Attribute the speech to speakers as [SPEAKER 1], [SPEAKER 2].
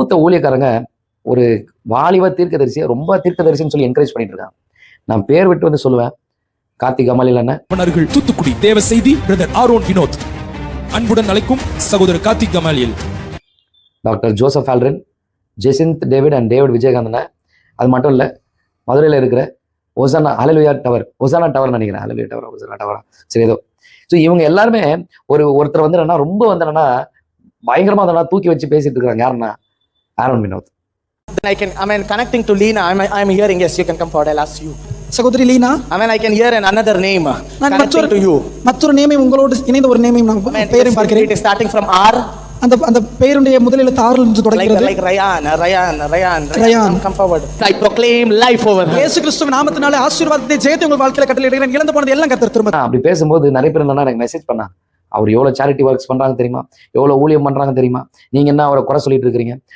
[SPEAKER 1] மூத்த ஊழியக்காரங்க ஒரு வாலிப தீர்க்கதரிசியை ரொம்ப தீர்க்கதரிசின்னு சொல்லி என்கரேஜ் பண்ணிட்டு இருக்காங்க. நான் பேர் விட்டு வந்து சொல்லுவேன். கார்த்திக் அண்ணன்.
[SPEAKER 2] மன்னர்கள் தூத்துக்குடி தேவ செய்தி பிரதர் ஆரோன் வினோத். அன்புடன் அழைக்கும் சகோதரர் கார்த்திக் கமாலியல்
[SPEAKER 1] டாக்டர் ஜோசப் ஆல்ரன் ஜெசிந்த் டேவிட் அண்ட் டேவிட் விஜயகாந்தன. அது மட்டும் இல்லை மதுரையில் இருக்கிற ஒசானா அலலுயா டவர் ஒசானா டவர் நினைக்கிறேன். அலலுயா டவர் ஒசானா டவரா சரி ஏதோ. ஸோ இவங்க எல்லாருமே ஒரு ஒருத்தர் வந்து என்னன்னா ரொம்ப வந்து என்னன்னா பயங்கரமா வந்து தூக்கி வச்சு பேசிட்டு இருக்காங்க. யாருன்னா Aaron Vinod
[SPEAKER 3] Then I can, I mean, connecting to Lena, I'm, I'm hearing, yes, you can come forward, I'll ask you.
[SPEAKER 4] சகோதரி Leena
[SPEAKER 3] I mean, I can hear an another name uh,
[SPEAKER 4] நான்
[SPEAKER 3] connecting
[SPEAKER 4] மற்றொரு
[SPEAKER 3] to you.
[SPEAKER 4] மற்றொரு நேமையும் உங்களோடு இணைந்த ஒரு நேமையும் நான்
[SPEAKER 3] I mean,
[SPEAKER 4] பெயரையும்
[SPEAKER 3] it
[SPEAKER 4] பார்க்கிறேன்
[SPEAKER 3] is starting from R,
[SPEAKER 4] அந்த அந்த பெயருடைய முதல் எழுத்து ஆறில் இருந்து
[SPEAKER 3] like,
[SPEAKER 4] தொடங்குகிறது
[SPEAKER 3] like Ryan, uh, Ryan, uh, Ryan,
[SPEAKER 4] Ryan.
[SPEAKER 3] Come, come forward. I proclaim life over her.
[SPEAKER 4] இயேசு கிறிஸ்துவின் நாமத்தினாலே ஆசீர்வாதத்தை ஜெயத்தை உங்கள் வாழ்க்கையில கட்டளையிடுகிறேன் இழந்து போனது எல்லாம் கத்தர் திரும்ப
[SPEAKER 1] நான் அப்படி பேசும்போது நிறைய பேர் என்னன்னா எனக்கு மெசேஜ் பண்ணாங்க அவர் எவ்வளோ சேரிட்டி ஒர்க்ஸ் பண்றாங்க தெரியுமா எவ்வளோ ஊழியம் பண்றாங்க தெரியுமா நீங்க என்ன அவரை குறை சொல்லிட்டு இருக்கிறீங்க